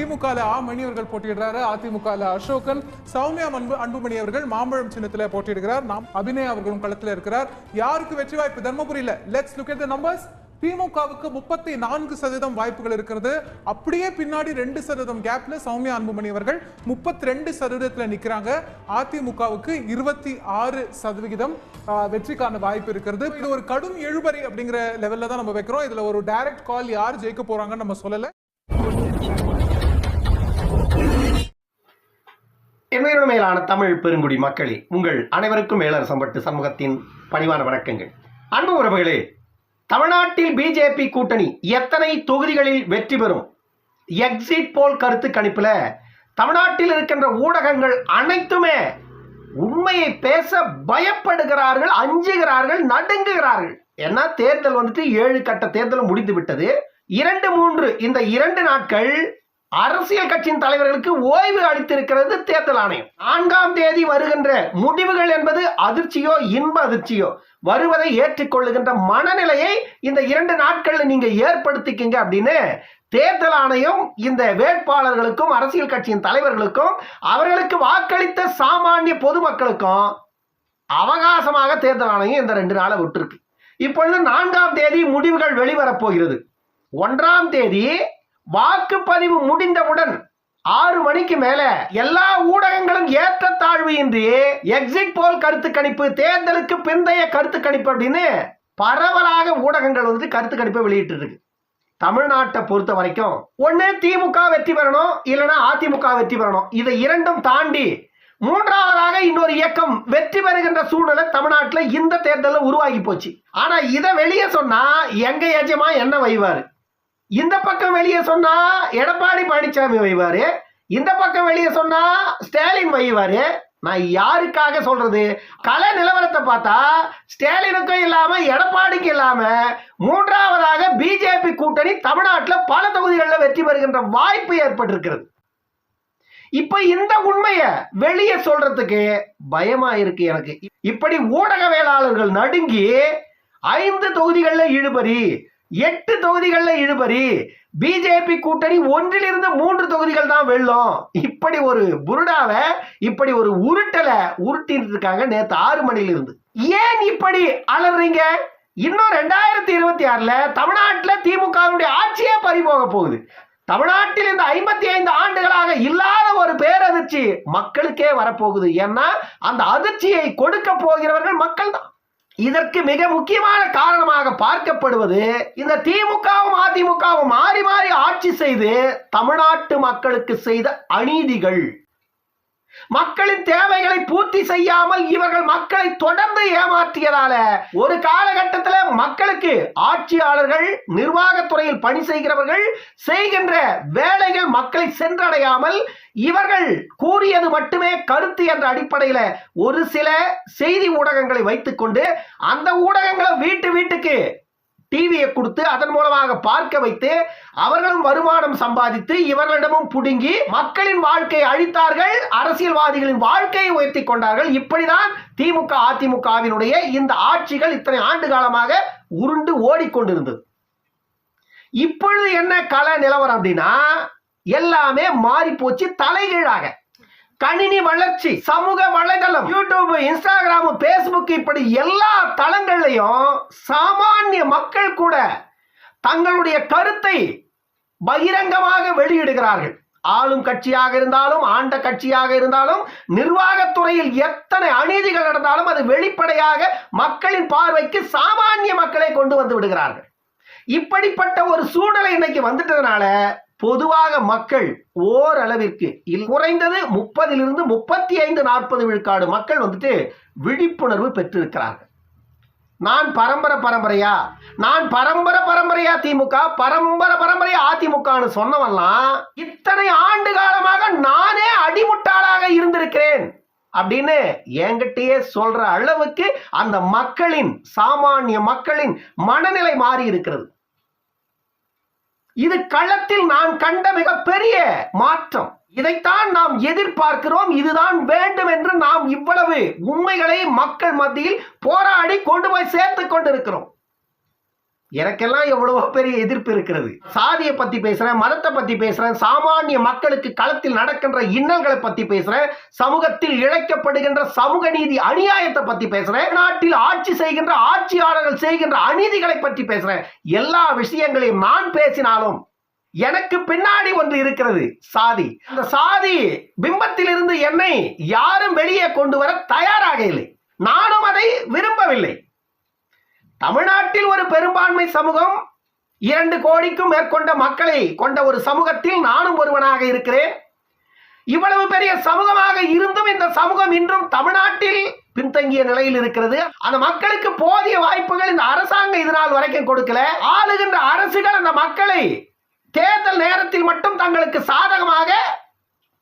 திமுக ஆ அவர்கள் போட்டியிடுறாரு. அதிமுக அசோகன் சௌமியா அன்பு அன்புமணி அவர்கள் மாம்பழம் சின்னத்தில் போட்டியிடுகிறார். நாம் அபிநயா அவர்களும் களத்துல இருக்கிறார். யாருக்கு வெற்றி வாய்ப்பு? தர்மபுரியில. Let's look at the numbers. திமுகவுக்கு முப்பத்தி நான்கு சதவீதம் வாய்ப்புகள் இருக்கிறது. அப்படியே பின்னாடி ரெண்டு சதவீதம் கேப்ல சௌமியா அன்புமணி அவர்கள் முப்பத்தி ரெண்டு சதவீதத்துல நிக்கிறாங்க. அதிமுகவுக்கு இருபத்தி ஆறு சதவிகிதம் வெற்றிக்கான வாய்ப்பு இருக்கிறது. இது ஒரு கடும் எழுபறி அப்படிங்கிற லெவல்ல தான் நம்ம வைக்கிறோம். இதுல ஒரு டைரக்ட் கால் யார் ஜெயிக்க போறாங்கன்னு நம்ம சொல்லலை. என்னுடைய மேலான தமிழ் பெருங்குடி மக்களே உங்கள் அனைவருக்கும் மேலர் சம்பட்டு சமூகத்தின் பணிவான வணக்கங்கள். அன்பு உறவுகளே தமிழ்நாட்டில் பிஜேபி கூட்டணி எத்தனை தொகுதிகளில் வெற்றி பெறும்? எக்ஸிட் போல் கருத்து கணிப்புல தமிழ்நாட்டில் இருக்கின்ற ஊடகங்கள் அனைத்துமே உண்மையை பேச பயப்படுகிறார்கள் அஞ்சுகிறார்கள் நடுங்குகிறார்கள். ஏன்னா தேர்தல் வந்துட்டு ஏழு கட்ட தேர்தலும் முடிந்து விட்டது. இரண்டு மூன்று இந்த இரண்டு நாட்கள் அரசியல் கட்சியின் தலைவர்களுக்கு ஓய்வு அளித்திருக்கிறது தேர்தல் ஆணையம். நான்காம் தேதி வருகின்ற முடிவுகள் என்பது அதிர்ச்சியோ இன்ப அதிர்ச்சியோ? வருவதை ஏற்றுக்கொள்ளுகின்ற மனநிலையை இந்த இரண்டு நாட்கள்ல நீங்க ஏற்படுத்திக்கிங்க அப்படின்னு தேர்தல் ஆணையம் இந்த வேட்பாளர்களுக்கும் அரசியல் கட்சியின் தலைவர்களுக்கும் அவர்களுக்கு வாக்களித்த சாமானிய பொதுமக்களுக்கும் அவகாசமாக தேர்தல் ஆணையம் இந்த ரெண்டு நாளை விட்டுருக்கு. இப்பொழுது நான்காம் தேதி முடிவுகள் வெளிவரப் போகிறது. ஒன்றாம் தேதி வாக்குப்பதிவு முடிந்தவுடன் ஆறு மணிக்கு மேல எல்லா ஊடகங்களும் ஏற்றத்தாழ்வு இன்றி எக்ஸிட் போல் கருத்து கணிப்பு தேர்தலுக்கு பிந்தைய கருத்து கணிப்பு அப்படின்னு பரவலாக ஊடகங்கள் வந்து கருத்து கணிப்பை வெளியிட்டு இருக்கு தமிழ்நாட்டை பொறுத்த வரைக்கும் ஒன்று திமுக வெற்றி பெறணும் இல்லைன்னா அதிமுக வெற்றி பெறணும். இதை இரண்டும் தாண்டி மூன்றாவதாக இன்னொரு இயக்கம் வெற்றி பெறுகின்ற சூழ்நிலை தமிழ்நாட்டில் இந்த தேர்தலில் உருவாகி போச்சு. ஆனால் இதை வெளியே சொன்னா எங்க எஜமா என்ன வைவாரு? இந்த பக்கம் வெளியே சொன்னா எடப்பாடி பழனிசாமி வைவாரு. இந்த பக்கம் வெளியே சொன்னா ஸ்டாலின் வைவாரு. நான் யாருக்காக சொல்றது? கல நிலவரத்தை பார்த்தா ஸ்டாலினுக்கும் இல்லாம எடப்பாடிக்கும் இல்லாம மூன்றாவதாக பிஜேபி கூட்டணி தமிழ்நாட்டில் பல தொகுதிகளில் வெற்றி பெறுகின்ற வாய்ப்பு ஏற்பட்டிருக்கிறது. இப்ப இந்த உண்மைய வெளியே சொல்றதுக்கு பயமா இருக்கு எனக்கு. இப்படி ஊடகவியலாளர்கள் நடுங்கி ஐந்து தொகுதிகளில் இழுபறி எட்டு தொகுதிகளில் இழுபறி. பிஜேபி கூட்டணி ஒன்றிலிருந்து மூன்று தொகுதிகள் தான் வெள்ளம் இப்படி ஒரு புருடாவை இப்படி ஒரு உருட்டலை உருட்டிட்டு இருக்காங்க நேற்று ஆறு மணிலிருந்து ஏன் இப்படி அலறீங்க? இன்னும் ரெண்டாயிரத்தி இருபத்தி ஆறுல தமிழ்நாட்டுல திமுகவுடைய ஆட்சியே பறிபோக போகுது. தமிழ்நாட்டில் இந்த ஐம்பத்தி ஐந்து ஆண்டுகளாக இல்லாத ஒரு பேரதிர்ச்சி மக்களுக்கே வரப்போகுது. ஏன்னா அந்த அதிர்ச்சியை கொடுக்க போகிறவர்கள் மக்கள் தான் இதற்கு மிக முக்கியமான காரணமாக பார்க்கப்படுவது இந்த திமுகவும் அதிமுகவும் மாறி மாறி ஆட்சி செய்து தமிழ்நாட்டு மக்களுக்கு செய்த அநீதிகள். மக்களின் தேவைகளை பூர்த்தி செய்யாமல் இவர்கள் மக்களை தொடர்ந்து ஏமாற்றியதால ஒரு காலகட்டத்தில் மக்களுக்கு ஆட்சியாளர்கள் நிர்வாகத்துறையில் பணி செய்கிறவர்கள் செய்கின்ற வேலைகள் மக்களை சென்றடையாமல் இவர்கள் கூறியது மட்டுமே கருத்து என்ற அடிப்படையில் ஒரு சில செய்தி ஊடகங்களை வைத்துக்கொண்டு அந்த ஊடகங்களை வீட்டு வீட்டுக்கு டிவியை கொடுத்து அதன் மூலமாக பார்க்க வைத்து அவர்களும் வருமானம் சம்பாதித்து இவர்களிடமும் புடுங்கி மக்களின் வாழ்க்கையை அழித்தார்கள் அரசியல்வாதிகளின் வாழ்க்கையை உயர்த்தி கொண்டார்கள். இப்படிதான் திமுக அதிமுகவினுடைய இந்த ஆட்சிகள் இத்தனை ஆண்டு காலமாக உருண்டு ஓடிக்கொண்டிருந்தது. இப்பொழுது என்ன கல நிலவரம் அப்படின்னா எல்லாமே மாறி போச்சு தலைகீழாக. கணினி வளர்ச்சி சமூக வலைதளம் யூடியூப் இன்ஸ்டாகிராம் பேஸ்புக் இப்படி எல்லா தளங்கள்லையும் சாமானிய மக்கள் கூட தங்களுடைய கருத்தை பகிரங்கமாக வெளியிடுகிறார்கள். ஆளும் கட்சியாக இருந்தாலும் ஆண்ட கட்சியாக இருந்தாலும் நிர்வாகத்துறையில் எத்தனை அநீதிகள் நடந்தாலும் அது வெளிப்படையாக மக்களின் பார்வைக்கு சாமானிய மக்களை கொண்டு வந்து விடுகிறார்கள். இப்படிப்பட்ட ஒரு சூழ்நிலை இன்னைக்கு வந்துட்டதுனால பொதுவாக மக்கள் ஓரளவிற்கு இல் குறைந்தது முப்பதிலிருந்து முப்பத்தி ஐந்து நாற்பது விழுக்காடு மக்கள் வந்துட்டு விழிப்புணர்வு பெற்றிருக்கிறார்கள். நான் பரம்பரை பரம்பரையா? நான் பரம்பரை பரம்பரையா திமுக? பரம்பரை பரம்பரையா அதிமுகன்னு சொன்னவெல்லாம் இத்தனை ஆண்டு காலமாக நானே அடிமுட்டாளாக இருந்திருக்கிறேன் அப்படின்னு என்கிட்டயே சொல்ற அளவுக்கு அந்த மக்களின் சாமானிய மக்களின் மனநிலை மாறி இருக்கிறது இது களத்தில் நான் கண்ட மிகப்பெரிய மாற்றம். இதைத்தான் நாம் எதிர்பார்க்கிறோம். இதுதான் வேண்டும் என்று நாம் இவ்வளவு உண்மைகளை மக்கள் மத்தியில் போராடி கொண்டு போய் சேர்த்து கொண்டிருக்கிறோம். எனக்கெல்லாம் எவ்வளவோ பெரிய எதிர்ப்பு இருக்கிறது. சாதியை பத்தி பேசுறேன் மதத்தை பத்தி பேசுறேன் சாமானிய மக்களுக்கு களத்தில் நடக்கின்ற இன்னல்களை பத்தி பேசுறேன் சமூகத்தில் இழைக்கப்படுகின்ற சமூக நீதி அநியாயத்தை பத்தி பேசுறேன் நாட்டில் ஆட்சி செய்கின்ற ஆட்சியாளர்கள் செய்கின்ற அநீதிகளை பற்றி பேசுறேன். எல்லா விஷயங்களையும் நான் பேசினாலும் எனக்கு பின்னாடி ஒன்று இருக்கிறது சாதி. அந்த சாதி பிம்பத்திலிருந்து என்னை யாரும் வெளியே கொண்டு வர தயாராக இல்லை. நானும் அதை விரும்பவில்லை. தமிழ்நாட்டில் ஒரு பெரும்பான்மை சமூகம் இரண்டு கோடிக்கும் மேற்கொண்ட மக்களை கொண்ட ஒரு சமூகத்தில் நானும் ஒருவனாக இருக்கிறேன். இவ்வளவு பெரிய சமூகமாக இருந்தும் இந்த சமூகம் இன்றும் தமிழ்நாட்டில் பின்தங்கிய நிலையில் இருக்கிறது. அந்த மக்களுக்கு போதிய வாய்ப்புகள் இந்த அரசாங்கம் இதனால் வரைக்கும் கொடுக்கல. ஆளுகின்ற அரசுகள் அந்த மக்களை தேர்தல் நேரத்தில் மட்டும் தங்களுக்கு சாதகமாக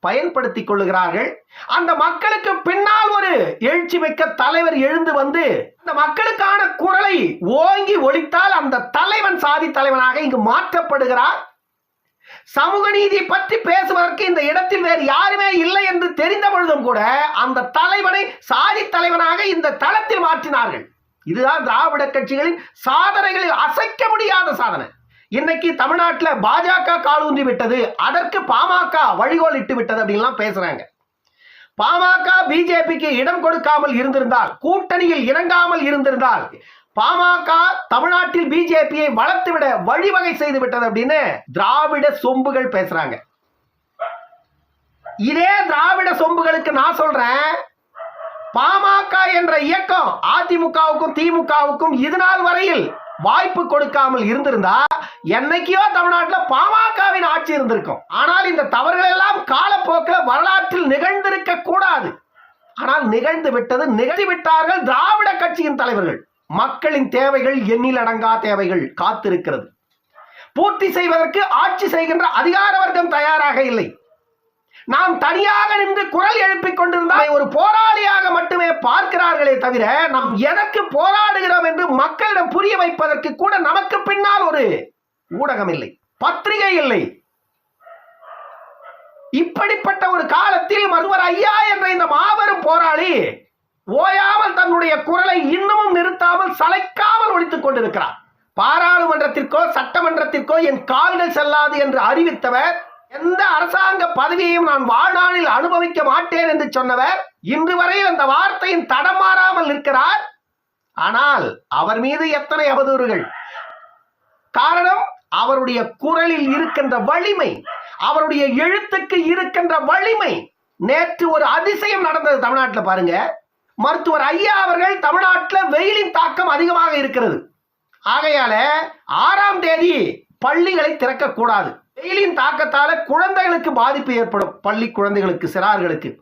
பயன்படுத்திக் கொள்ளுகிறார்கள். அந்த மக்களுக்கு பின்னால் ஒரு எழுச்சி மிக்க தலைவர் எழுந்து வந்து அந்த மக்களுக்கான குரலை ஓங்கி ஒழித்தால் அந்த தலைவன் சாதி தலைவனாக இங்கு மாற்றப்படுகிறார். சமூக நீதி பற்றி பேசுவதற்கு இந்த இடத்தில் வேறு யாருமே இல்லை என்று தெரிந்த பொழுதும் கூட அந்த தலைவனை சாதி தலைவனாக இந்த தளத்தில் மாற்றினார்கள். இதுதான் திராவிட கட்சிகளின் சாதனைகளில் அசைக்க முடியாத சாதனை. இன்னைக்கு தமிழ்நாட்டில் பாஜக காலூன்றி விட்டது அதற்கு பாமக வழிகோல் இட்டு விட்டது அப்படின்லாம் பேசுறாங்க. பாமக பிஜேபிக்கு இடம் கொடுக்காமல் இருந்திருந்தால் கூட்டணியில் இறங்காமல் இருந்திருந்தால் பாமக தமிழ்நாட்டில் பிஜேபியை வளர்த்துவிட வழிவகை செய்து விட்டது அப்படின்னு திராவிட சொம்புகள் பேசுறாங்க. இதே திராவிட சொம்புகளுக்கு நான் சொல்றேன் பாமக என்ற இயக்கம் அதிமுகவுக்கும் திமுகவுக்கும் இது நாள் வரையில் வாய்ப்பு கொடுக்காமல் இருந்திருந்தா என்னைக்கோ தமிழ்நாட்டில் பாமகவின் ஆட்சி இருந்திருக்கும். ஆனால் இந்த தவறுகள் எல்லாம் காலப்போக்கில் வரலாற்றில் நிகழ்ந்திருக்க கூடாது. ஆனால் நிகழ்ந்து விட்டது நிகழ்ந்து விட்டார்கள் திராவிட கட்சியின் தலைவர்கள். மக்களின் தேவைகள் எண்ணில் அடங்கா தேவைகள் காத்திருக்கிறது. பூர்த்தி செய்வதற்கு ஆட்சி செய்கின்ற அதிகார வர்க்கம் தயாராக இல்லை. நாம் தனியாக நின்று குரல் எழுப்பிக் கொண்டிருந்தால் ஒரு போராளி பார்க்கிறார்களே தவிர நாம் எதற்கு போராடுகிறோம் என்று மக்களிடம் புரிய வைப்பதற்கு கூட நமக்கு பின்னால் ஒரு ஊடகம் இல்லை பத்திரிகை இல்லை. இப்படிப்பட்ட ஒரு காலத்தில் மருவர் ஐயா என்ற இந்த மாபெரும் போராளி ஓயாமல் தன்னுடைய குரலை இன்னமும் நிறுத்தாமல் சளைக்காமல் ஒழித்துக் கொண்டிருக்கிறார். பாராளுமன்றத்திற்கோ சட்டமன்றத்திற்கோ என் கால்கள் செல்லாது என்று அறிவித்தவர் எந்த அரசாங்க பதவியையும் நான் வாழ்நாளில் அனுபவிக்க மாட்டேன் என்று சொன்னவர் இன்று வரை அந்த வார்த்தையின் தடம் மாறாமல் இருக்கிறார் ஆனால் அவர் மீது எத்தனை அவதூறுகள்? காரணம் அவருடைய குரலில் இருக்கின்ற வலிமை அவருடைய எழுத்துக்கு இருக்கின்ற வலிமை. நேற்று ஒரு அதிசயம் நடந்தது தமிழ்நாட்டில் பாருங்க. மருத்துவர் ஐயா அவர்கள் தமிழ்நாட்டில் வெயிலின் தாக்கம் அதிகமாக இருக்கிறது. ஆகையால ஆறாம் தேதி பள்ளிகளை திறக்கக்கூடாது. வெயிலின் தாக்கத்தால் குழந்தைகளுக்கு பாதிப்பு ஏற்படும். பள்ளி குழந்தைகளுக்கு சிறார்களுக்கு.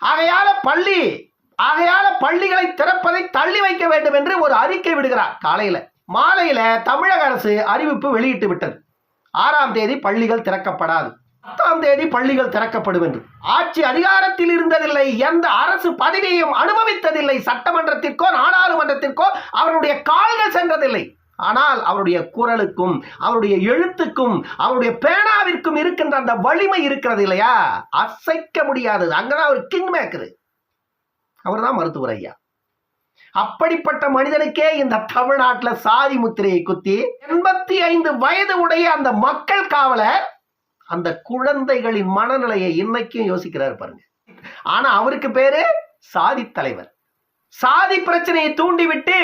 ஆகையால பள்ளி ஆகையால பள்ளிகளை திறப்பதை தள்ளி வைக்க வேண்டும் என்று ஒரு அறிக்கை விடுகிறார். காலையில மாலையில தமிழக அரசு அறிவிப்பு வெளியிட்டு விட்டது. ஆறாம் தேதி பள்ளிகள் திறக்கப்படாது. பத்தாம் தேதி பள்ளிகள் திறக்கப்படும் என்று. ஆட்சி அதிகாரத்தில் இருந்ததில்லை எந்த அரசு பதவியையும் அனுபவித்ததில்லை. சட்டமன்றத்திற்கோ நாடாளுமன்றத்திற்கோ அவருடைய கால்கள் சென்றதில்லை. ஆனால் அவருடைய குரலுக்கும் அவருடைய எழுத்துக்கும் அவருடைய பேனாவிற்கும் இருக்கின்ற அந்த வலிமை இருக்கிறது இல்லையா? அசைக்க முடியாதது. அங்கதான் ஒரு கிங் மேக்கரு அவர் தான் மருத்துவர் ஐயா. அப்படிப்பட்ட மனிதனுக்கே இந்த தமிழ்நாட்டில் சாதி முத்திரையை குத்தி எண்பத்தி ஐந்து வயது உடைய அந்த மக்கள் காவலர் அந்த குழந்தைகளின் மனநிலையை இன்னைக்கும் யோசிக்கிறார் பாருங்க. ஆனா அவருக்கு பேரு சாதி தலைவர். சாதி பிரச்சனையை தூண்டிவிட்டு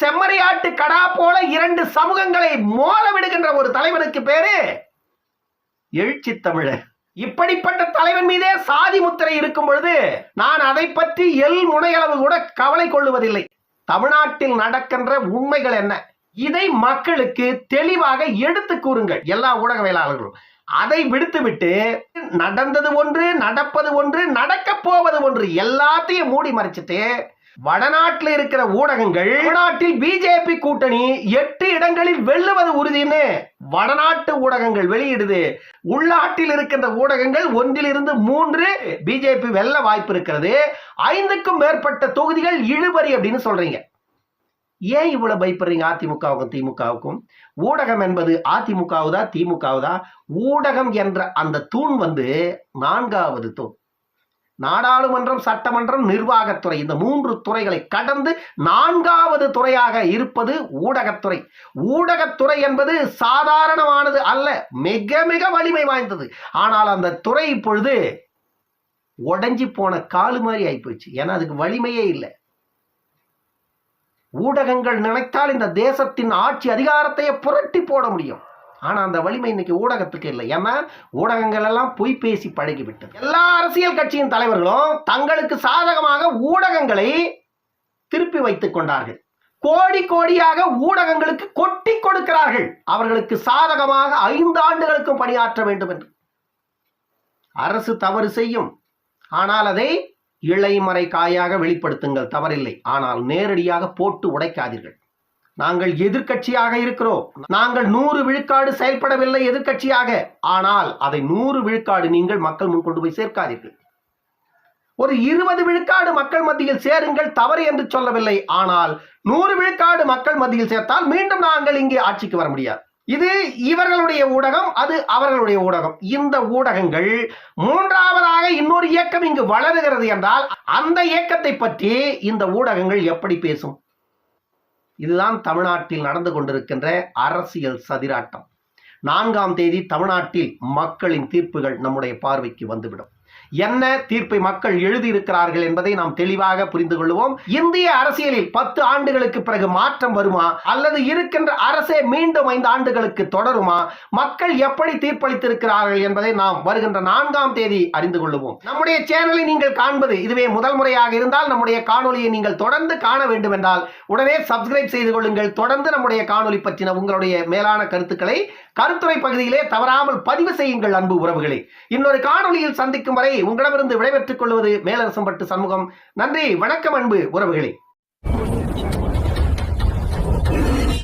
செம்மறியாட்டு கடா போல இரண்டு சமூகங்களை மோத விடுகின்ற ஒரு தலைவனுக்கு பேரு எழுச்சி தமிழர். இப்படிப்பட்ட தலைவன் மீதே சாதி முத்திரை இருக்கும் பொழுது நான் அதை பற்றி எல் முனையளவு கூட கவலை கொள்ளுவதில்லை. தமிழ்நாட்டில் நடக்கின்ற உண்மைகள் என்ன? இதை மக்களுக்கு தெளிவாக எடுத்து கூறுங்கள் எல்லா ஊடகவியலாளர்களும். அதை விடுத்துவிட்டு நடந்தது ஒன்று நடப்பது ஒன்று நடக்கப் போவது ஒன்று எல்லாத்தையும் மூடி மறைச்சிட்டு வடநாட்டில் இருக்கிற ஊடகங்கள் வடநாட்டில் பிஜேபி கூட்டணி எட்டு இடங்களில் வெல்லுவது உறுதின்னு வடநாட்டு ஊடகங்கள் வெளியிடுது. உள்நாட்டில் இருக்கின்ற ஊடகங்கள் ஒன்றிலிருந்து மூன்று பிஜேபி வெல்ல வாய்ப்பு இருக்கிறது. ஐந்துக்கும் மேற்பட்ட தொகுதிகள் இழுபறி அப்படின்னு சொல்றீங்க. ஏன் இவ்வளவு பயப்படுறீங்க அதிமுகவுக்கும் திமுகவுக்கும்? ஊடகம் என்பது அதிமுகவுதா திமுகவுதா? ஊடகம் என்ற அந்த தூண் வந்து நான்காவது தூண். நாடாளுமன்றம் சட்டமன்றம் நிர்வாகத்துறை. இந்த மூன்று துறைகளை கடந்து நான்காவது துறையாக இருப்பது ஊடகத்துறை. ஊடகத்துறை என்பது சாதாரணமானது அல்ல மிக மிக வலிமை வாய்ந்தது. ஆனால் அந்த துறை இப்பொழுது உடஞ்சி போன காலு மாதிரி ஆயிப்போச்சு. ஏன்னா அதுக்கு வலிமையே இல்லை. ஊடகங்கள் நினைத்தால் இந்த தேசத்தின் ஆட்சி அதிகாரத்தையே புரட்டி போட முடியும். ஆனால் அந்த வலிமை இன்னைக்கு ஊடகத்துக்கு இல்லை. ஏன்னா ஊடகங்கள் எல்லாம் பொய் பேசி பழகிவிட்டது எல்லா அரசியல் கட்சியின் தலைவர்களும் தங்களுக்கு சாதகமாக ஊடகங்களை திருப்பி வைத்துக் கொண்டார்கள். கோடி கோடியாக ஊடகங்களுக்கு கொட்டி கொடுக்கிறார்கள். அவர்களுக்கு சாதகமாக ஐந்து ஆண்டுகளுக்கும் பணியாற்ற வேண்டும் என்று. அரசு தவறு செய்யும். ஆனால் அதை இளைமறை காயாக வெளிப்படுத்துங்கள். தவறில்லை. ஆனால் நேரடியாக போட்டு உடைக்காதீர்கள். நாங்கள் எதிர்க்கட்சியாக இருக்கிறோம். நாங்கள் நூறு விழுக்காடு செயல்படவில்லை எதிர்க்கட்சியாக. ஆனால் அதை நூறு விழுக்காடு நீங்கள் மக்கள் முன் கொண்டு போய் சேர்க்காதீர்கள். ஒரு இருபது விழுக்காடு மக்கள் மத்தியில் சேருங்கள் தவறு என்று சொல்லவில்லை. ஆனால் நூறு விழுக்காடு மக்கள் மத்தியில் சேர்த்தால் மீண்டும் நாங்கள் இங்கே ஆட்சிக்கு வர முடியாது. இது இவர்களுடைய ஊடகம் அது அவர்களுடைய ஊடகம். இந்த ஊடகங்கள் மூன்றாவதாக இன்னொரு இயக்கம் இங்கு வளருகிறது என்றால் அந்த இயக்கத்தை பற்றி இந்த ஊடகங்கள் எப்படி பேசும்? இதுதான் தமிழ்நாட்டில் நடந்து கொண்டிருக்கின்ற அரசியல் சதிராட்டம். நான்காம் தேதி தமிழ்நாட்டில் மக்களின் தீர்ப்புகள் நம்முடைய பார்வைக்கு வந்துவிடும். என்ன தீர்ப்பை மக்கள் எழுதியிருக்கிறார்கள் என்பதை நாம் தெளிவாக புரிந்து கொள்வோம் இந்திய அரசியலில் பத்து ஆண்டுகளுக்கு பிறகு மாற்றம் வருமா? அல்லது இருக்கின்ற அரசே மீண்டும் ஐந்து ஆண்டுகளுக்கு தொடருமா? மக்கள் எப்படி தீர்ப்பளித்திருக்கிறார்கள் என்பதை நாம் வருகின்ற நான்காம் தேதி அறிந்து கொள்வோம் நம்முடைய சேனலை நீங்கள் காண்பது இதுவே முதல் முறையாக இருந்தால் நம்முடைய காணொலியை நீங்கள் தொடர்ந்து காண வேண்டும் என்றால் உடனே சப்ஸ்கிரைப் செய்து கொள்ளுங்கள். தொடர்ந்து நம்முடைய காணொலி பற்றின உங்களுடைய மேலான கருத்துக்களை கருத்துரை பகுதியிலே தவறாமல் பதிவு செய்யுங்கள் அன்பு உறவுகளே. இன்னொரு காணொலியில் சந்திக்கும் வரை உங்களிடமிருந்து விடைபெற்றுக் கொள்வது மேலரசம்பட்டு சண்முகம். நன்றி வணக்கம் அன்பு உறவுகளே.